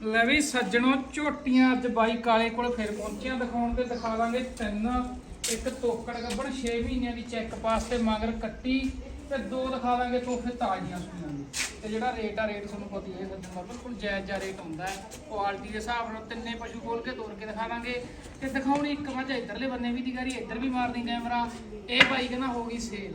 ਲੈ ਵੀ ਸੱਜਣੋ, ਝੋਟੀਆਂ ਅੱਜ ਬਾਈ ਕਾਲੇ ਕੋਲ ਫਿਰ ਪਹੁੰਚੀਆਂ ਦਿਖਾਉਣ ਤੇ ਦਿਖਾ ਦਾਂਗੇ ਤਿੰਨ, ਇੱਕ ਤੋਕੜ ਗੱਬਣ 6 ਮਹੀਨਿਆਂ ਦੀ ਚੈੱਕ ਪਾਸ ਤੇ ਮਗਰ ਕੱਟੀ ਤੇ ਦੋ ਦਿਖਾ ਦਾਂਗੇ ਤੋਹਫੇ ਤਾਜ਼ੀਆਂ ਸੁਣੀਆਂ ਤੇ ਜਿਹੜਾ ਰੇਟ ਆ ਰੇਟ ਤੁਹਾਨੂੰ ਪਤਾ ਹੀ ਹੈ ਸੱਜਣ ਦਾ ਬਿਲਕੁਲ ਜਾਇਜ਼ ਜਿਹਾ ਰੇਟ ਹੁੰਦਾ ਹੈ। ਕੁਆਲਿਟੀ ਦੇ ਹਿਸਾਬ ਨਾਲ ਤਿੰਨੇ ਪਸ਼ੂ ਖੋਲ ਕੇ ਤੋੜ ਕੇ ਦਿਖਾ ਦਾਂਗੇ। ਤੇ ਦਿਖਾਉਣੀ ਇੱਕ ਮੱਝ ਇੱਧਰਲੇ ਬੰਨੇ ਵੀ ਦਿਖਾ ਰਹੀ ਇੱਧਰ ਵੀ ਮਾਰਦੀ ਕੈਮਰਾ ਇਹ ਬਾਈ ਕਹਿੰਦਾ ਹੋ ਗਈ ਸੇਲ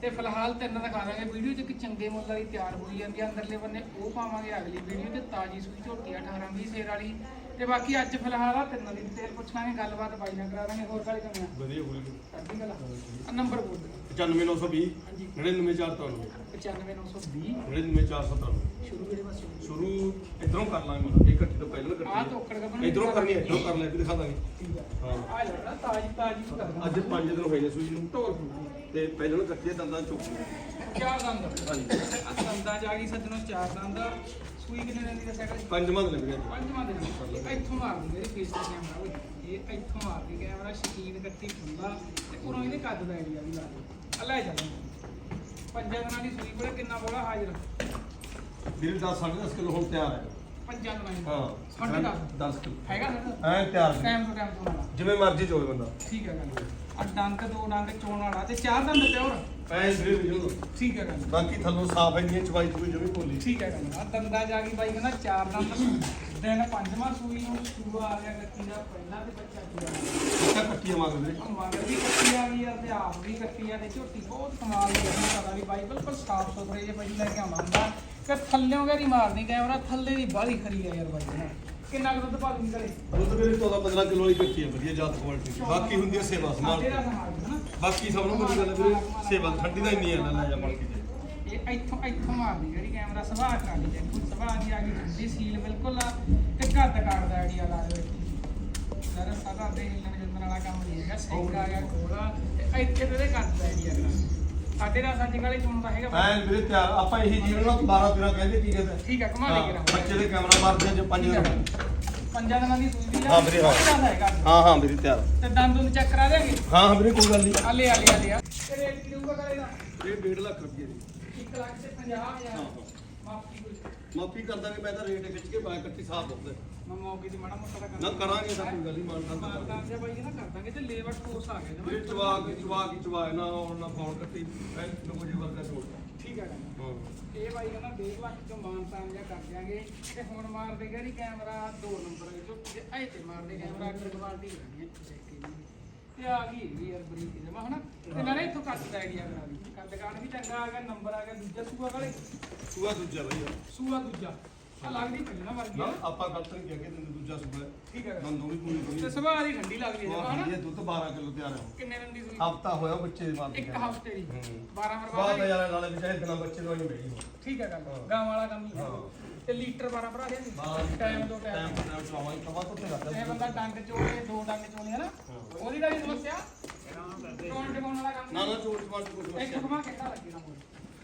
ਤੇ ਫਿਲਹਾਲ ਤਿੰਨ ਦਿਖਾ ਦਾਂਗੇ ਵੀਡੀਓ 'ਚ ਇੱਕ ਚੰਗੇ ਮੁੱਲ ਵਾਲੀ ਤਿਆਰ ਹੋਈ ਜਾਂਦੀ ਆ। ਅੰਦਰਲੇ ਬੰਨੇ ਉਹ ਪਾਵਾਂਗੇ ਅਗਲੀ ਵੀਡੀਓ ਤੇ ਤਾਜੀ ਸੂਈ ਝੋਟੀ 18 20 ਸੇਰ ਵਾਲੀ। ਤੇ ਬਾਕੀ ਅੱਜ ਫਿਲਹਾਲ ਆ ਤਿੰਨਾਂ ਦੀ ਡਿਟੇਲ ਪੁੱਛਾਂਗੇ ਗੱਲਬਾਤ ਬਾਈ ਨਾਲ ਕਰਾ ਦਾਂਗੇ ਹੋਰ ਕਾਲੇ ਕਮੀਆਂ ਵਧੀਆ ਬੋਲੀ ਨੰਬਰ ਬੋਲ ਦਿਓ। 95920 ਹਾਂਜੀ। 99493 95920 99497 ਸ਼ੁਰੂ ਕਿਹੜੇ ਪਾਸੋਂ ਸ਼ੁਰੂ। ਇਧਰੋਂ ਕਰ ਲਾਂਗੇ ਮਤਲਬ ਇਹ ਇਕੱਠੀ ਤੋਂ ਪਹਿਲਾਂ ਆ ਕੱਟੀ ਤੋਕੜ ਗੱਬਣ ਇਧਰੋਂ ਕਰਨੀ ਇਧਰੋਂ ਕਰ ਲੈ ਵੀ ਦਿਖਾ ਦਾਂਗੇ। ਠੀਕ ਆ। ਹਾਂ। ਆ ਜਿਹੜਾ ਤਾਜੀ ਤਾਜੀ ਨੂੰ ਕਰਦਾ ਅੱਜ 5 ਦਿਨ ਹੋਏ ਨੇ ਸੂਈ ਨੂੰ। ਢੋਲ ਫੁੱਟੀ ਤੇ ਪਹਿਲਾਂ ਨੂੰ ਕੱਟੀ ਦੰਦਾਂ ਚੁੱਕ ਚਾਰ ਦੰਦ। ਹਾਂਜੀ। ਆ ਦੰਦਾਂ ਚ ਆ ਗਈ ਸੱਜਣੋਂ ਚਾਰ ਦੰਦ। ਸੂਈ ਕਿੰਨੇ ਦਿਨ ਦੀ ਦੱਸਿਆ ਕਰੀ ਪੰਜ ਮੰਨ ਲੈ ਗਿਆ ਪੰਜਵਾਂ ਦਿਨ। ਇਹ ਇੱਥੋਂ ਮੇਰੇ ਫੇਸ ਤੇ ਕੈਮਰਾ ਓਏ ਇਹ ਇੱਥੋਂ ਮਾਰਦੀ ਕੈਮਰਾ ਸ਼ਕੀਨ ਕੱਟੀ ਖੁੱਲਾ ਤੇ ਉਰੋਂ ਇਹਦੇ ਕੱਦ ਦਾ ਆਈਡੀਆ ਵੀ ਲਾ ਦੇ ਅੱਲਾ ਚੱਲ ਪੰਜਾਂ ਦਿਨਾਂ ਦੀ ਸੂਈ ਬੜਾ ਕਿੰਨਾ ਬੋਲਾ ਹਾਜ਼ਰ। ਵੀਰ ਦਾ 10.5 ਕਿਲੋ ਹੁਣ ਤਿਆਰ ਹੈ। ਪੰਜਾਂ ਦਿਨਾਂ ਦੀ। ਹਾਂ ਸਾਢੇ ਦਸ। 10 ਕਿਲੋ। ਹੈਗਾ ਐ ਤਿਆਰ ਨੇ। ਟਾਈਮ ਤੋਂ ਟਾਈਮ ਤੋਂ ਜਿਵੇਂ ਮਰਜ਼ੀ ਚੋਵੇ ਬੰਦਾ। ਠੀਕ ਹੈ ਗੱਲ ਆ ਡੰਗ ਦੋ ਡੰਗ ਚੋਣ ਵਾਲਾ ਤੇ ਚਾਰ ਦੰਦ ਪਿਓਰ ਐ ਵੀਰ ਵੀ ਠੀਕ ਹੈ ਗੱਲ ਬਾਕੀ ਥੱਲੋਂ ਸਾਫ਼ ਹੈ ਨਹੀਂ ਚਵਾਈ ਚੂਈ ਜਮੀ ਭੋਲੀ। ਠੀਕ ਹੈ ਗੱਲ ਆ ਦੰਦਾਂ ਜਾ ਗਈ ਬਾਈ ਕਹਿੰਦਾ ਚਾਰ ਦੰਦ ਦਿਨ ਪੰਜਵਾਂ ਸੂਈ ਨੂੰ ਸੂਆ ਆ ਗਿਆ ਗੱਤੀ ਦਾ ਪਹਿਲਾ ਤੇ ਬੱਚਾ ਕੀ ਆ ਅੱਛਾ ਕੱਟੀਆਂ ਮੰਗ ਵੀਰੇ ਮਗਰ ਵੀ ਕੱਟੀ ਆ ਗਈ ਆ ਤੇ ਆਪ ਵੀ ਕੱਟੀ ਆ ਤੇ ਝੋਟੀ ਬਹੁਤ ਕਮਾਲ ਦੀ ਹੈ ਪਤਾ ਵੀ ਬਾਈ ਬਿਲਕੁਲ ਸਾਫ਼ ਸੁਥਰੇ ਜੇ ਪਈ ਲੈ ਕੇ ਹੁੰਦਾ। ਕਿ ਥੱਲਿਓਂ ਗੈਰੀ ਮਾਰਨੀ ਕੈਮਰਾ ਥੱਲੇ ਦੀ ਬਾਹਲੀ ਖਰੀ ਆ ਯਾਰ ਬਾਈ। ਨੇ ਕਿੰਨਾ ਕੁ ਦੁੱਧ ਪਾ ਦੂੰਗੀ ਘਰੇ? ਦੁੱਧ ਵੀਰੇ 14 15 ਕਿਲੋ ਵਾਲੀ ਕੱਟੀ ਹੈ ਵਧੀਆ ਜਾਤ ਕੁਆਲਿਟੀ ਦੀ। ਬਾਕੀ ਹੁੰਦੀ ਹੈ ਸੇਵਾ ਸੰਭਾਲ। ਤੇਰਾ ਸਮਾਲ ਹਨਾ ਬਾਕੀ ਸਭ ਨੂੰ ਬੜੀ ਗੱਲ ਹੈ ਵੀਰੇ ਸੇਵਾ ਠੰਡੀ ਦਾ ਇੰਨੀ ਹੈ ਨਾ ਲੈ ਜਾ ਮੜ ਕੇ ਇਹ ਇੱਥੋਂ ਇੱਥੋਂ ਮਾਰਦੀ ਜਿਹੜੀ ਕੈਮਰਾ ਸਵਾਰ ਕਰ ਲਈ ਜੇ ਸਵਾਰ ਦੀ ਆ ਗਈ ਠੰਡੀ ਸੀਲ ਬਿਲਕੁਲ ਆ ਤੇ ਕੱਦ ਕਾਟਦਾ ਆਈਡੀਆ ਲਾ ਦੇ ਸਰ ਸਾਡਾ ਦੇ ਹਿੱਲਣ ਜੁਲਣ ਵਾਲਾ ਕੰਮ ਨਹੀਂ ਹੈਗਾ ਸਿੰਘ ਆ ਗਿਆ ਕੋਲਾ ਤੇ ਇੱਥੇ ਤੇ ਇਹਦੇ ਕੱਦ ਦਾ ਆਈਡੀਆ ਸਾਡੇ ਦਾ ਸਾਡੇ ਵਾਲੇ ਚੋਣ ਦਾ ਹੈਗਾ। ਐ ਵੀਰੇ ਤਿਆਰ ਆਪਾਂ ਇਹੀ ਜੀਵਨ ਨੂੰ 12 13 ਕਹਿੰਦੇ ਕੀ ਕਹਿੰਦੇ ਠੀਕ ਆ ਘੁਮਾ ਲੈ ਕੇ ਹਾਂ, ਬੱਚੇ ਦੇ ਕੈਮਰਾ ਮਾਰਦੇ ਜੇ ਪੰਜ। ਦਿਨ ਪੰਜਾਂ ਦਿਨਾਂ ਦੀ ਸੂਈ ਦੀ ਆ ਹਾਂ ਵੀਰੇ, ਹਾਂ। ਕਿਹੜਾ ਦਾ ਹੈਗਾ। ਹਾਂ ਹਾਂ ਵੀਰੇ ਤਿਆਰ। ਤੇ ਦੰਦ ਨੂੰ ਚੈੱਕ ਕਰਾ ਦੇਗੇ? ਹਾਂ ਹਾਂ ਵੀਰੇ ਕੋਈ ਗੱਲ ਨਹੀਂ। ਆਲੇ ਆਲੇ ਆਲੇ ਆ ਤੇ ਰੇਟ ਕੀ ਹੋਊਗਾ ਕਰੇਗਾ ਇਹ 1.5 ਲੱਖ ਰੁਪਏ ਦੀ। 1 ਲੱਖ ਤੇ 50000 ਹਾਂ। ਮਾਫੀ ਕੋਈ। ਮਾਫੀ ਕਰ ਦਾਂਗੇ ਮੈਂ ਤਾਂ ਰੇਟ ਖਿੱਚ ਕੇ ਬਾਇ ਕੱਟੀ ਸਾਫ਼ ਹੁੰਦਾ ਮੈਂ ਮੌਕੇ ਦੀ ਮਾੜਾ ਮੋਟਾ ਦਾ ਨਾ ਕਰਾਂਗੇ। ਤਾਂ ਕੋਈ ਗੱਲ ਨਹੀਂ ਮਾਨਤਾ ਮਾਰਦਾਂ ਜੇ ਬਾਈ ਨਾ ਕਰ ਦਾਂਗੇ ਤੇ ਲੇਬਰ ਕੋਰਸ ਆ ਗਿਆ ਕੇ ਚਵਾ ਕੇ ਚਵਾ ਨਾ ਹੁਣ ਨਾ ਫੋਨ ਕੱਟੀ ਐ ਕਿਲੋ ਵਜੇ ਵਰਗਾ ਛੋੜ ਠੀਕ ਹੈ ਗੱਲ ਹਾਂ। ਇਹ ਬਾਈ ਕਹਿੰਦਾ 1.5 ਲੱਖ ਤੋਂ ਮਾਨਤਾਂ ਜਿਹਾ ਕਰ ਦਿਆਂਗੇ ਤੇ ਹੁਣ ਮਾਰ ਦੇ ਗੜੀ ਕੈਮਰਾ? ਦੋ ਨੰਬਰ ਵਿੱਚ ਤੇ ਐ ਤੇ ਮਾਰ ਦੇ ਕੈਮਰਾ ਅੱਗੇ ਕੁਆਲਿਟੀ ਕਰਨੀ ਹੈ check ਇਹਦੀ। ਤੇ ਆ ਗਈ ਵੀ ਯਾਰ ਬਰੀਕ ਜਮਾ ਹਨਾ? ਤੇ ਨਾਲੇ ਇੱਥੋਂ ਕੱਟ ਦਾ ਆਈਡੀਆ ਕਰਾ ਦੀ ਕੱਦ ਕਾਣ ਵੀ ਚੰਗਾ ਆ ਗਿਆ ਨੰਬਰ ਆ ਗਿਆ ਦੂਜਾ ਸੂਆ ਵਾਲੇ। ਸੂਆ ਦੂਜਾ ਭਈਆ ਸੂਆ ਦੂਜਾ। ਆ ਲੱਗਦੀ ਪਹਿਲਾਂ ਵਰਗੀ। ਨਾ ਆ। ਆਪਾਂ ਗਲਤ ਨਹੀਂ ਕਿਹਾ ਕਿ ਤੈਨੂੰ ਦੂਜਾ ਸੂਆ ਠੀਕ ਹੈ। ਨੰਦੋਂ ਵੀ ਪੂਰੀ ਤੇ ਪੂਰੀ ਸੁਭਾਅ ਦੀ ਠੰਡੀ ਲੱਗਦੀ ਹੈ ਜਮਾ ਹਾਂ ਹਨਾ? ਇਹ ਦੁੱਧ 12 ਕਿਲੋ ਤਿਆਰ ਹੈ। ਕਿੰਨੇ ਦਿਨ ਦੀ ਸੂਈ? ਹਫਤਾ ਹੋਇਆ ਬੱਚੇ ਦੇ ਬਾਅਦ ਇੱਕ ਹਫ਼ਤੇ ਦੀ। ਹੂੰ। 12 ਬਾਅਦ ਮਰਵਾ ਯਾਰ ਨਾਲੇ ਵੀ ਚਾਹੇ ਦਿਨਾਂ ਬੱਚੇ ਨੂੰ ਨਹੀਂ ਮਿਲੀ ਠੀਕ ਹੈ ਗੱਲ। ਹਾਂ। ਗਾਂ ਵਾਲਾ ਕੰਮ ਹੀ ਹੈ। ਹਾਂ। ਤੇ ਲੀਟਰ 12 ਭਰਾ ਦੇ ਬਾਅਦ ਟਾਈਮ ਤੋਂ ਟਾਈਮ। ਟਾਈਮ ਟਾਈਮ ਚਲਾਵਾਂਗੇ ਤਵਾ ਤੋਂ ਤੇ ਕਰਦਾ। ਇਹ ਬੰਦਾ ਡੰਗ ਚੋਲੇ ਦੋ ਡੰਗ ਚੋਲੇ ਹੈ। ਨਾ ਉਹਦੀ ਦਾ ਵੀ ਸਮੱਸਿਆ। ਕੌਣ ਟਿਕਾਉਣ ਵਾਲਾ ਕੰਮ ਨਾ ਨਾ ਚੋਟ ਚਵਾਟ ਕੋਈ ਇੱਕ ਸਮੱਸਿਆ। ਘੁਮਾ ਕਿੱਦਾਂ ਲੱਗੇ ਨਾ ਮੋੜ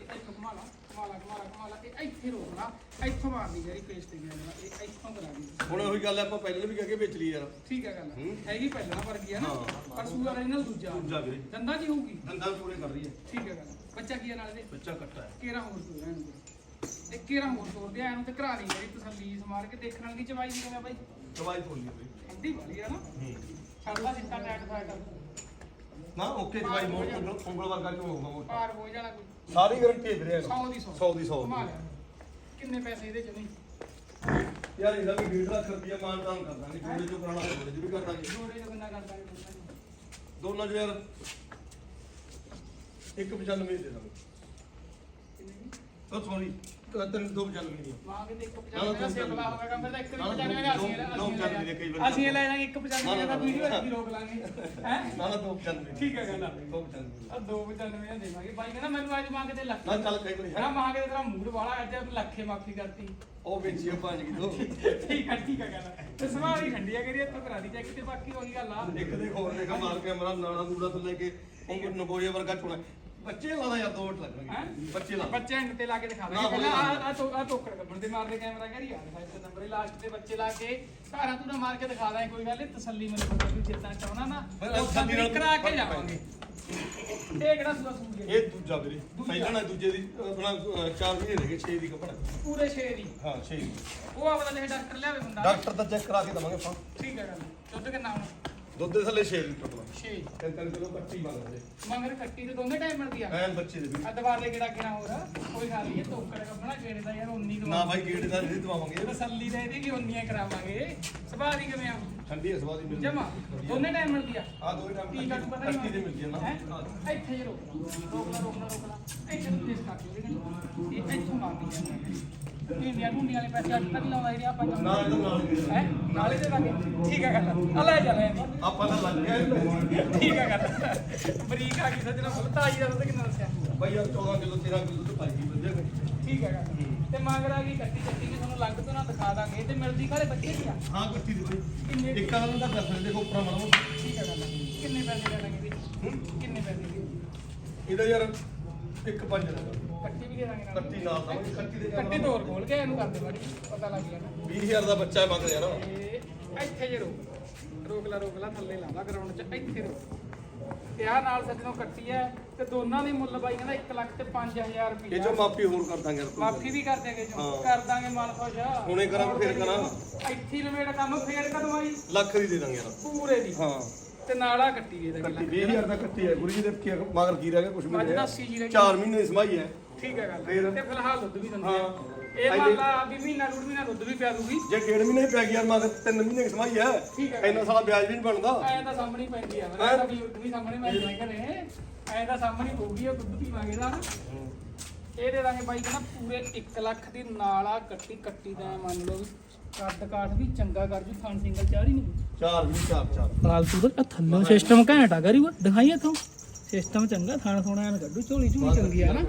ਇੱਕ ਘੁਮਾ ਲਾ। ਘੁਮਾ ਲਾ ਘੁਮਾ ਲਾ ਘੁਮਾ ਲਾ। ਇਹ ਇੱਥੇ ਰੋਕਣਾ ਇੱਥੋਂ ਮਾਰਦੀ ਜਿਹੜੀ ਪੇਜ ਤੇ ਗਿਆ ਜਿਹੜਾ। ਇਹ ਇੱਥੋਂ ਕਰਾ ਦੀ ਹੁਣ ਉਹੀ ਗੱਲ ਆਪਾਂ ਪਹਿਲਾਂ ਵੀ ਕਹਿ ਕੇ ਵੇਚ ਲਈ ਯਾਰ। ਠੀਕ ਹੈ ਗੱਲ। ਹੈਗੀ ਪਹਿਲਾਂ ਵਰਗੀ ਹੈ ਨਾ। ਪਰ ਸੂਆ original ਦੂਜਾ। ਦੂਜਾ ਵੀਰੇ ਦੰਦਾਂ ਜੀ ਹੋਊਗੀ? ਦੰਦਾਂ ਪੂਰੇ ਕਰ ਰਹੀ ਹੈ ਠੀਕ ਹੈ ਗੱਲ ਬੱਚਾ ਕੀ ਹੈ ਨਾਲ ਦੇ ਬੱਚਾ ਕੱਟਾ ਹੈ। ਕੇਰਾ ਹੋਰ ਤੋਰ ਇਹਨੂੰ? ਤੇ ਕੇਰਾ ਹੋਰ ਤੋਰ ਦੇ ਇਹਨੂੰ ਤੇ ਘਰਾ ਨਹੀਂ ਜਿਹੜੀ ਤਸੱਲੀ ਮਾਰ ਕੇ ਦੇਖਣ ਵਾਲੀ ਚਵਾਈ ਦੀ ਕਿਵੇਂ ਬਾਈ ਦਵਾਈ ਫੋਲੀ ਬਈ। ਠੰਡੀ ਵਾਲੀ ਹੈ ਨਾ। ਹੂੰ। ਸਾਡਾ ਸਿੱਟਾ ਟੈਟ ਫਾਇਦਾ ਨਾ ਓਕੇ ਦਵਾਈ ਮੋੜ ਉਂਗਲ ਉਂਗਲ ਵਰਗਾ ਕਿਉਂ ਹੋਊਗਾ ਮੋਟਾ? ਭਾਰ ਹੋ ਜਾਣਾ ਕੋਈ। ਸਾਰੀ ਗਾਰੰਟੀ ਹੈ ਵੀਰੇ 100 ਦੀ 100 100 ਦੀ 100 ਕਮਾ ਲਿਆ। ਕਿੰਨੇ ਪੈਸੇ ਇਹਦੇ ਚ ਨਹੀਂ ਯਾਰ ਇਹਦਾ ਵੀ 1.5 ਲੱਖ ਰੁਪਇਆ ਮਾਨਦਾਨ ਕਰ ਦਾਂਗੇ ਜੋੜੇ ਜੋ ਕਰਾਣਾ ਜੋੜੇ ਜੋ ਵੀ ਕਰ ਦਾਂਗੇ। ਜੋੜੇ ਦਾ ਕਿੰਨਾ ਕਰਦਾ ਹੈ ਦੋਨਾਂ ਚ? ਯਾਰ 195 ਦੇ ਦਾਂਗੇ। ਕਿੰਨੇ ਦੀ? ਉਹ ਸੌਰੀ ਤਿੰਨ 295 ਦੀ ਮਾਂ ਕਹਿੰਦੇ ਇੱਕ ਨਾ, ਨਾ, 95 ਦਾ ਸੇਵਲਾ ਹੋਵੇਗਾ ਫਿਰ ਤਾਂ ਇੱਕ ਨਾ, ਨਾ, 95 ਦਾ ਅਸੀਂ ਦੋ- ਦੋ ਪਚਾਨਵੇਂ ਦੇ ਕਈ ਵਾਰੀ। ਅਸੀਂ ਇਹ ਲੈ ਜਾਾਂਗੇ ਇੱਕ 95 ਦਾ ਨਾ, ਨਾ, ਵੀਡੀਓ ਨਾ। ਅਸੀਂ ਰੋਕ ਲਾਂਗੇ। ਹੈ? ਨਾ ਨਾ 295 ਠੀਕ ਹੈ ਗੱਲ ਆ। 295 ਆ 295 ਦਾ ਦੇਵਾਂਗੇ। ਬਾਈ ਕਹਿੰਦਾ ਮੈਨੂੰ ਅੱਜ ਮੰਗਦੇ ਲੱਖ। ਨਾ ਚੱਲ ਕਈ ਵਾਰੀ ਨਾ ਮੰਗਦੇ ਤੇਰਾ ਮੂਡ ਵਾਲਾ ਅੱਜ ਲੱਖੇ ਮਾਫੀ ਕਰਤੀ। ਉਹ ਵੇਚੀ 5 ਕਿਲੋ ਠੀਕ ਹੈ ਠੀਕ ਹੈ ਗੱਲ ਤੇ ਸਵਾਰੀ ਠੰਡੀ ਆ ਕਰੀ ਇੱਥੋਂ ਕਰਾ ਦੀ ਚੈੱਕ ਤੇ ਬਾਕੀ ਉਹੀ ਗੱਲ ਆ। ਇੱਕ ਦੇ ਹੋਰ ਦੇਖਾ ਮਾਰ ਕੇ ਮਰਾ ਨਾਣਾ ਦੂੜਾ ਤੋਂ ਲੈ ਕੇ ਉਂਗਲ ਨਗੋਏ ਵਰਗਾ ਚੁਣਾ। ਬੱਚੇ ਲਾਦਾ ਯਾਰ ਦੋ ਮਿੰਟ? ਲੱਗਣਗੇ ਬੱਚੇ ਲਾ ਬੱਚੇ ਐਂਡ ਤੇ ਲਾ ਕੇ ਦਿਖਾ ਦਾਂਗੇ ਪਹਿਲਾਂ ਆ ਆ ਤੋ ਆ ਟੋਕਰ ਕੱਢਣ ਦੇ ਮਾਰਦੇ ਕੈਮਰਾ ਕਰੀ ਯਾਰ ਸਾਈਡ ਨੰਬਰ ਲਾਸਟ ਤੇ ਬੱਚੇ ਲਾ ਕੇ। ਧਾਰਾਂ ਤੂੰ ਮਾਰ ਕੇ ਦਿਖਾ ਦਾਂਗੇ ਕੋਈ ਗੱਲ ਨਹੀਂ ਤਸੱਲੀ ਮੈਨੂੰ ਪਤਾ ਵੀ ਜਿੱਦਾਂ ਚਾਹਣਾ ਨਾ ਤਸੱਲੀ ਨਾਲ ਕਰਾ ਕੇ ਜਾਵਾਂਗੇ। ਇਹ ਕਿਹੜਾ ਸੂਆ ਜੀ ਇਹ ਦੂਜਾ ਵੀਰੇ ਪਹਿਲਾਂ ਨਾ ਦੂਜੇ ਦੀ ਆਪਣਾ 4 ਮਹੀਨੇ ਰਹਿ ਗਏ 6 ਦੀ ਕੱਪੜਾ। ਪੂਰੇ 6 ਦੀ। ਹਾਂ 6 ਦੀ। ਉਹ ਆਪਦਾ ਜੇ ਡਾਕਟਰ ਲਿਆਵੇ ਬੰਦਾ। ਡਾਕਟਰ ਤਾਂ ਚੈੱਕ ਕਰਾ ਕੇ ਦਵਾਂਗੇ ਆਪਾਂ। ਠੀਕ ਹੈ ਗੱਲ। ਦੁੱਧ ਕਿੰਨਾ ਹੁਣ? ਦੁੱਧ ਦੇ ਥੱਲੇ 6 ਲੀਟਰ ਪਲਾ 6 ਤਿੰਨ ਤਿੰਨ ਕਿਲੋ ਕੱਟੀ ਮੰਗਦੇ ਮਗਰ ਕੱਟੀ ਤੇ ਦੋਨੇ ਟਾਈਮ ਮਿਲਦੀ ਆ? ਐਨ ਬੱਚੇ ਦੇ ਵੀ। ਆ ਦਵਾਰ ਦੇ ਕਿਹੜਾ ਕਿਹੜਾ ਹੋਰ? ਕੋਈ ਗੱਲ ਨਹੀਂ ਤੋਕੜ ਕੱਪਣਾ ਕਿਹੜੇ ਦਾ ਯਾਰ 19 ਨਾ ਭਾਈ ਗੇਟ ਦਾ ਨਹੀਂ ਦਵਾਵਾਂਗੇ। ਤਸੱਲੀ ਦਾ ਇਹਦੀ ਵੀ 19 ਕਰਾਵਾਂਗੇ। ਸੁਭਾਅ ਦੀ ਕਿਵੇਂ ਆ? ਠੰਡੀ ਇਸ ਵਾਦੀ ਮਿਲ ਜਮਾ। ਦੋਨੇ ਟਾਈਮ ਮਿਲਦੀ ਆ। ਆ ਦੋ ਟਾਈਮ ਕੀ ਕੱਟ ਪਤਾ ਕੱਟੀ ਦੇ ਮਿਲਦੀ ਹੈ ਨਾ। ਹੈਂ? ਇੱਥੇ ਜੇ ਰੋਕਣਾ ਰੋਕਣਾ ਰੋਕਣਾ ਇੱਥੇ ਨੂੰ ਕਰ ਲਓ ਇਹ ਇੱਥੋਂ ਮਾਰਦੀ ਜਾਂਦੀ ਇੰਡੀਆ ਟੁੰਡੀਆਂ ਵਾਲੇ ਪੈਸੇ ਅੱਜ ਤੱਕ ਲਾਉਂਦਾ ਜਿਹੜੀ ਆਪਾਂ ਨਾ ਇਹਦਾ ਨਾਲ ਹੀ ਹੈ? ਨਾਲੇ ਦੇ ਲਾਗੇ ਠੀਕ ਹੈ ਗੱਲ। ਆ ਲੈ ਜਾ ਲੈ। ਆਪਾਂ ਤਾਂ ਲੱਗ ਗਿਆ। ਠੀਕ ਹੈ ਗੱਲ। ਬਰੀਕ ਆ ਗਈ ਸੱਜਣਾ ਫੁੱਲ ਤਾਜੀ ਦਾ ਦੁੱਧ ਕਿੰਨਾ ਦੱਸਿਆ? ਬਾਈ ਯਾਰ 14 ਕਿਲੋ 13 ਕਿਲੋ ਦੁੱਧ ਪਾਈ ਵਧੀਆ ਠੀਕ ਹੈ ਗੱਲ। ਤੇ ਮਗਰ ਆ ਗਈ ਕੱਟੀ ਕੱਟੀ ਵੀ ਤੁਹਾਨੂੰ ਲੰਗ ਤੋਂ ਨਾ ਦਿਖਾ ਦਾਂਗੇ। ਤੇ ਮਿਲਦੀ ਖਾਲੇ ਬੱਚੇ ਕੀ ਆ? ਹਾਂ ਕੱਟੀ ਦੇ ਕਿੰਨੇ ਬਾਈ ਇੱਕ ਆਦਮ ਦਾ ਕਰ ਸਕਦੇ ਦੇਖੋ ਉੱਪਰ ਮਾੜਾ। ਠੀਕ ਹੈ ਗੱਲ। ਕਿੰਨੇ ਪੈਸੇ ਦੇ ਦਾਂਗੇ ਵੀ ਕਿੰਨੇ ਪੈਸੇ ਦੀ? ਇਹਦਾ ਯਾਰ ਇੱਕ ਪੰਜ ਦਾ ਕੱਟੀ ਵੀ ਦੇ ਦਾਂਗੇ ਨਾਲ। ਕੱਟੀ ਨਾਲ ਤਾਂ ਬਾਈ ਕੱਟੀ ਦੇ ਕੱਟੀ ਤੋਰ ਖੋਲ ਕੇ ਇਹਨੂੰ ਕਰਦੇ ਬੜੀ ਪਤਾ ਲੱਗ ਜਾਣਾ 20000 ਦਾ ਬੱਚਾ ਮੰਗ ਯਾਰ। ਤੇ ਇੱਥੇ ਜੇ ਰੋਕ ਰੋਕ ਲਾ ਰੋਕ ਲਾ ਥੱਲੇ ਲਾਵਾ ਗਰਾਊਂਡ 'ਚ ਇੱਥੇ ਰੋਕ। ਤੇ ਆਹ ਨਾਲ ਸੱਜਣੋਂ ਕੱਟੀ ਹੈ ਤੇ ਦੋਨਾਂ ਦੀ ਮੁੱਲ ਬਾਈ ਕਹਿੰਦਾ 1 ਲੱਖ ਤੇ 5000 ਰੁਪਏ ਇਹ ਚੋਂ ਮਾਫੀ ਹੋਰ ਕਰ ਦਾਂਗੇ ਯਾਰ ਮਾਫੀ ਵੀ ਕਰ ਦੇਗੇ ਜੋ। ਕਰ ਦਾਂਗੇ ਮਨ ਖੁਸ਼। ਹੁਣੇ ਕਰਾਂਗੇ, ਫੇਰ ਕਰਾਂ। ਇੱਥੇ ਲਵੇੜ ਕੰਮ ਫੇਰ ਕਦੋਂ ਆਈ। ਲੱਖ ਦੀ ਦੇ ਦਾਂਗੇ ਯਾਰ। ਪੂਰੇ ਦੀ। ਹਾਂ। ਤੇ ਨਾਲ ਆ ਕੱਟੀ ਦੇ ਕੱਟੀ ਦਾਂਗੇ 20000 ਦਾ ਕੱਟੀ ਹੈ ਗੁਰੂ ਜੀ ਦੇ ਕੀ ਮਗਰ ਕੀ ਰਹਿ ਗਿਆ ਕੁਝ ਵੀ ਅੱਜ ਨਹੀਂ ਦਾ ਰਿਹਾ। 80 ਜੀ ਰਹਿ ਗਈ। ਚਾਰ ਮਹੀਨੇ ਦੀ ਸਮਾਈ ਹੈ। ਠੀਕ ਹੈ ਗੱਲ ਫੇਰ? ਤੇ ਫਿਲਹਾਲ ਦੁੱਧ ਵੀ ਦਿੰਦੀ। ਹੈ। ਇਹ ਮੰਨ ਲਾ ਵੀ ਮਹੀਨਾ ਡੂਢ ਮਹੀਨਾ ਦੁੱਧ ਵੀ ਪਿਆ ਦੂਗੀ। ਜੇ ਡੇਢ ਮਹੀਨੇ ਹੀ ਪੈ ਗਿਆ ਮਗਰ ਤਿੰਨ ਮਹੀਨੇ ਸਮਾਈ ਹੈ। ਇੰਨਾ ਸਾਲਾ ਵਿਆਜ ਵੀ ਨਹੀਂ ਬਣਦਾ। ਐਂ ਤਾਂ ਸਾਹਮਣੇ ਪੈਂਦੀ ਆ। ਮੈਂ ਤਾਂ ਵੀ ਸਾਹਮਣੇ ਮੈਂ ਜਾਈ ਘਰੇ। ਐਂ ਤਾਂ ਸਾਹਮਣੇ ਹੋਊਗੀ ਉਹ ਦੁੱਧ ਪੀਵਾਂਗੇ ਦਾ ਇਹ ਦੇ ਦਾਂਗੇ ਬਾਈ ਕਹਿੰਦਾ ਪੂਰੇ 1 ਲੱਖ ਦੀ ਨਾਲ ਆ ਕੱਟੀ ਕੱਟੀ ਦਾ ਐਂ ਮੰਨ ਲਓ ਵੀ ਕੱਦ ਕਾਠ ਵੀ ਚੰਗਾ ਕਰ ਜੂ ਖਾਣ ਸਿੰਗਲ ਚਾਹ ਹੀ ਨਹੀਂ। ਚਾਰ ਵੀ ਚਾਰ ਚਾਰ। ਫਾਲਤੂ ਦਾ ਥੱਲੋਂ ਸਿਸਟਮ ਘੈਂਟ ਆ ਕਰੀ ਦਿਖਾਈ ਇਥੋਂ। ਸਿਸਟਮ ਚੰਗਾ ਖਾਣ ਖੋਣਾ ਐਨ ਕੱਢੂ ਝੋਲੀ ਝੂਲੀ ਚੰਗੀ ਆ ਨਾ।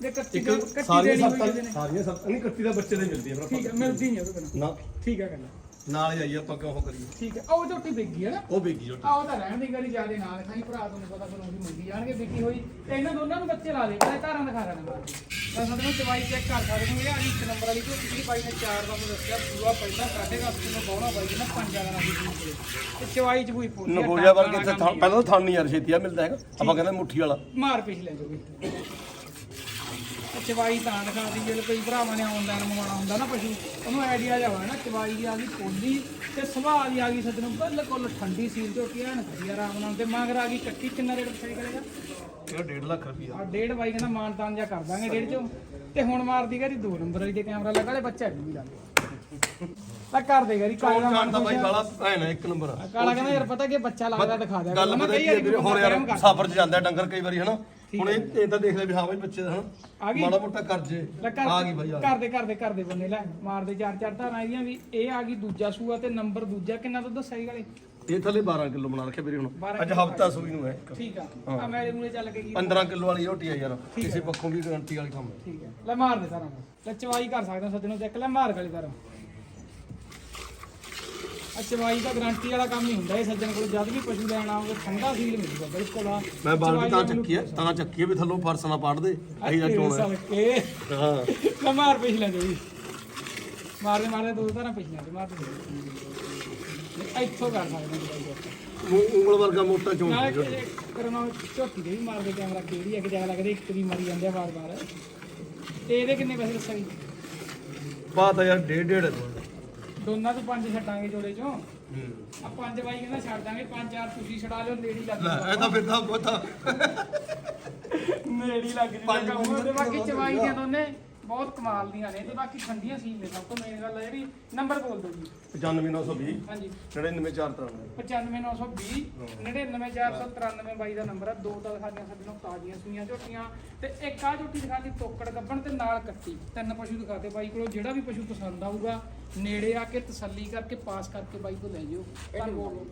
ਜੇ ਕੱਚੀ ਕੱਚੀ ਸਾਰੀਆਂ ਦੇਣੀ ਹੋਈ ਸੱਤਾਂ ਸਾਰੀਆਂ ਸੱਤਾਂ ਨਹੀਂ ਕੱਟੀ ਦਾ ਬੱਚੇ ਦੇ ਮਿਲਦੀ ਹੈ ਭਰਾ ਠੀਕ ਹੈ ਮਿਲਦੀ ਨਹੀਂ ਉਹਦੇ ਬਿਨਾਂ। ਨਾ। ਠੀਕ ਹੈ ਗੱਲ ਨਾਲ ਹੀ ਆਈਏ ਆਪਾਂ ਕਿਉਂ ਉਹ ਕਰੀਏ? ਠੀਕ ਹੈ ਉਹ ਝੋਟੀ ਵਿਕ ਗਈ ਹੈ ਨਾ? ਉਹ ਬੇਗੀ ਜੋਟੀ ਆ ਉਹ ਤਾਂ ਰਹਿਣ ਦੀ ਗਰੀ ਜਿਆਦੇ ਨਾਲ ਖਾਈ ਭਰਾ ਤੁਹਾਨੂੰ ਪਤਾ ਫਿਰ ਉਹਦੀ ਮੰਗੀ ਜਾਣਗੇ ਵਿਕੀ ਹੋਈ। ਤੇ ਇਹਨਾਂ ਦੋਨਾਂ ਨੂੰ ਬੱਚੇ ਲਾ ਦੇ ਤੇ ਧਾਰਾਂ ਦਿਖਾ ਦੇਣਾ ਬਾਅਦ ਤਾਂ ਸਾਡੇ ਨੂੰ ਚਵਾਈ ਚੈੱਕ ਕਰ ਸਕਦੇ ਹੋ ਇਹ ਆ ਜੀ ਇੱਕ ਨੰਬਰ ਵਾਲੀ ਝੋਟੀ ਜਿਹੜੀ ਬਾਈ ਨੇ ਚਾਰ ਦਾ ਮੈਨੂੰ ਦੱਸਿਆ ਪੂਰਾ ਪਹਿਲਾਂ ਸਾਢੇ ਦਸ ਕਿਲੋ ਪਾਉਣਾ ਬਾਈ ਨੇ ਪੰਜ ਵਾਲਾ ਨਾਲ ਦੀ ਤੇ ਚਵਾਈ ਚ ਬੂਈ ਪੂਰੀ ਨਗੋਜਾ ਵਰਗੇ ਇੱਥੇ ਥਣ- ਪਹਿਲਾਂ ਤਾਂ ਥਣ ਨਹੀਂ ਯਾਰ ਛੇਤੀ ਆ ਮਿਲਦਾ ਹੈਗਾ। ਆਪਾਂ ਕਹਿੰਦੇ ਮੁੱਠੀ ਵਾਲਾ। ਮਾਰ ਪਿਛ ਲੈ ਜੋਗੀ ਚਵਾਈ ਤਾਂ ਦਿਖਾਦੀ ਜਿਹੜੇ ਕੋਈ ਭਰਾਵਾਂ ਨੇ ਆਨਲਾਈਨ ਮੰਗਵਾਉਣਾ ਹੁੰਦਾ ਨਾ ਪਸ਼ੂ। ਉਹਨੂੰ ਆਈਡੀਆ ਜਾ ਹੋਇਆ ਨਾ ਚਵਾਈ ਦੀ ਆ ਗਈ ਕੋਲੀ ਤੇ ਸੁਭਾਅ ਦੀ ਆ ਗਈ ਸੱਜਣੋਂ ਬਿਲਕੁਲ ਠੰਡੀ ਸੀਲ ਝੋਟੀ ਐਨ ਖੜੀ ਆਰਾਮ ਨਾਲ। ਤੇ ਮਗਰ ਆ ਗਈ ਕੱਟੀ ਕਿੰਨਾ ਰੇਟ ਸਹੀ ਕਰੇਗਾ? ਇਹ 1.5 ਲੱਖ ਰੁਪਈਆ ਆ। ਡੇਢ ਬਾਈ ਕਹਿੰਦਾ ਮਾਨਤਾਨ ਜਾਂ ਕਰ ਦਾਂਗੇ ਡੇਢ ਚੋਂ। ਤੇ ਹੁਣ ਮਾਰਦੀ ਗਰੀ ਦੋ ਨੰਬਰ ਵਾਲੀ ਤੇ ਕੈਮਰਾ ਲਗਾ ਲੈ ਬੱਚਾ ਵੀ ਲੱਗ ਤਾਂ ਕਰ ਦੇ ਗਰੀ ਕੌਣ ਕਾਲਾ ਜਾਣਦਾ ਬਾਈ ਬਾਲਾ ਭੈਣ ਇੱਕ ਨੰਬਰ। ਆ ਕਾਲਾ ਕਹਿੰਦਾ ਯਾਰ ਪਤਾ ਕਿ ਬੱਚਾ ਲੱਗਦਾ ਦਿਖਾ ਦਿਆ ਗੱਲ ਕਰੋ। ਮੈਂ ਪਤਾ ਕੀ ਹੈ ਵਾਰੀ ਹੋਰ ਯਾਰ ਕਰਦਾ। ਸਫਰ 'ਚ ਜਾਂਦਾ ਡੰਗਰ ਕਈ ਵਾਰੀ ਹਨਾ? ਹੁਣ ਇਹ ਤਾਂ ਦੇਖ ਲੈ ਵੀ ਹਾਂ ਬਾਈ ਬੱਚੇ ਦਾ ਆ ਹਨਾ ਗਈ? ਮਾੜਾ ਮੋਟਾ ਕਰਜੇ ਕਰ ਆ ਗਈ ਬਾਈ ਆ ਘਰ ਦੇ ਘਰ ਦੇ ਘਰ ਦੇ ਬੰਨੇ ਲੈ ਮਾਰਦੇ ਚਾਰ ਚਾਰ ਧਾਰਾਂ ਇਹਦੀਆਂ ਵੀ। ਇਹ ਆ ਗਈ ਦੂਜਾ ਸੂਆ ਤੇ ਨੰਬਰ ਦੂਜਾ ਕਿੰਨਾ ਦੁੱਧ ਸਹੀ ਵਾਲੇ ਇਹ ਥੱਲੇ 12 ਕਿਲੋ ਬਣਾ ਰੱਖਿਆ ਵੀਰੇ ਹੁਣ। 12 ਅੱਜ ਹਫਤਾ ਸੂਈ ਨੂੰ ਹੈ ਠੀਕ ਆ। ਆ ਮੇਰੇ ਮੂਲੇ ਚੱਲ ਕੇ ਕੀ 15 ਕਿਲੋ ਵਾਲੀ ਝੋਟੀ ਆ ਯਾਰ ਕਿਸੇ ਪੱਖੋਂ ਵੀ ਗਾਰੰਟੀ ਵਾਲੀ ਕੰਮ। ਹੈ ਠੀਕ ਹੈ ਲੈ ਮਾਰ ਦੇ ਧਾਰਾਂ ਲੈ ਚਵਾਈ ਕਰ ਸਕਦੇ ਸੱਜਣੋਂ ਚੱਕ ਲੈ ਮਾਰ ਗਲੀ ਧਾਰਾਂ ਆ ਚਵਾਈ ਦਾ ਗਾਰੰਟੀ ਵਾਲਾ ਕੰਮ ਨਹੀਂ ਹੁੰਦਾ ਇਹ ਸੱਜਣ ਕੋਲ। ਜਦ ਵੀ ਪਸ਼ੂ ਲੈਣ ਆਉਂਗੇ ਠੰਡਾ ਸੀਲ ਮਿਲੂਗਾ ਬਿਲਕੁਲ ਆ। ਮੈਂ ਬਾਲ ਵੀ ਤਾਂ ਚੱਕੀ ਆ ਤਾਂ ਚੱਕੀ ਆ ਵੀ ਥੱਲੋਂ ਫਰਸ ਨਾ ਪਾੜ ਦੇ ਅਹੀ ਜਾ ਚੋਣ। ਹੈ ਹਾਂ। ਲੈ ਮਾਰ ਪਿਛਲੇ ਦੇ ਵੀ ਮਾਰਦੇ ਮਾਰਦੇ ਦੋ ਧਾਰਾਂ ਪਿਛਲੇ ਦੇ ਮਾਰ ਦੇ ਇੱਥੋਂ ਕਰ ਸਕਦੇ ਹੋ ਉਂਗਲ ਵਰਗਾ ਮੋਟਾ ਚੋਣ। ਕਰਨਾ ਝੋਟੀ ਦੇ ਵੀ ਮਾਰਦੇ ਕੈਮਰਾ ਕਿਹੜੀ ਹੈ ਕਿ ਜ਼ਿਆਦਾ ਲੱਗਦੇ ਇੱਕ ਦੀ ਮਾਰੀ ਜਾਂਦੇ ਆ ਵਾਰ ਵਾਰ ਤੇ ਇਹਦੇ ਕਿੰਨੇ ਪੈਸੇ ਦੱਸਾਂ ਜੀ? ਬਾਤ ਆ ਯਾਰ ਡੇਢ ਡੇਢ ਹੈ ਦੋਨਾਂ ਤੋਂ ਪੰਜ ਛੱਡਾਂਗੇ ਜੋੜੇ ਚੋਂ। ਆ ਪੰਜ ਬਾਈ ਕਹਿੰਦਾ ਛੱਡ ਦਾਂਗੇ ਪੰਜ ਚਾਰ ਤੁਸੀਂ ਛਡਾ ਲਿਓ ਨੇੜੀ ਲੱਗ ਲੈ ਇਹ ਤਾਂ ਫਿਰ ਤਾਂ ਪਤਾ ਨੇੜੀ ਲੱਗ ਜੂ ਪੰਜ ਕੰਮ। ਤੇ ਬਾਕੀ ਚਵਾਈ। ਦੀਆਂ ਦੋਨੇ ਬਹੁਤ ਕਮਾਲ ਦੀਆਂ ਨੇ ਤੇ ਬਾਕੀ ਠੰਡੀਆਂ ਸੀਲ ਨੇ ਸਭ ਤੋਂ ਮੇਨ ਗੱਲ ਹੈ ਜਿਹੜੀ ਨੰਬਰ ਬੋਲ ਦਿਓ ਜੀ। 95920 ਹਾਂਜੀ। 99493 95920 99493 ਬਾਈ ਦਾ ਨੰਬਰ ਆ। ਦੋ ਤਾਂ ਦਿਖਾਈਆਂ ਸਾਡੇ ਨੂੰ ਤਾਜ਼ੀਆਂ ਸੂਈਆਂ ਝੋਟੀਆਂ ਤੇ ਇੱਕ ਆ ਝੋਟੀ ਦਿਖਾਤੀ ਤੋਕੜ ਗੱਬਣ ਤੇ ਨਾਲ ਕੱਟੀ। ਤਿੰਨ ਪਸ਼ੂ ਦਿਖਾਤੇ ਬਾਈ ਕੋਲੋਂ ਜਿਹੜਾ ਵੀ ਪਸ਼ੂ ਪਸੰਦ ਆਊਗਾ ਨੇੜੇ ਆ ਕੇ ਤਸੱਲੀ ਕਰਕੇ ਪਾਸ ਕਰਕੇ ਬਾਈ ਤੋਂ ਲੈ ਜਿਓ। ਧੰਨਵਾਦ।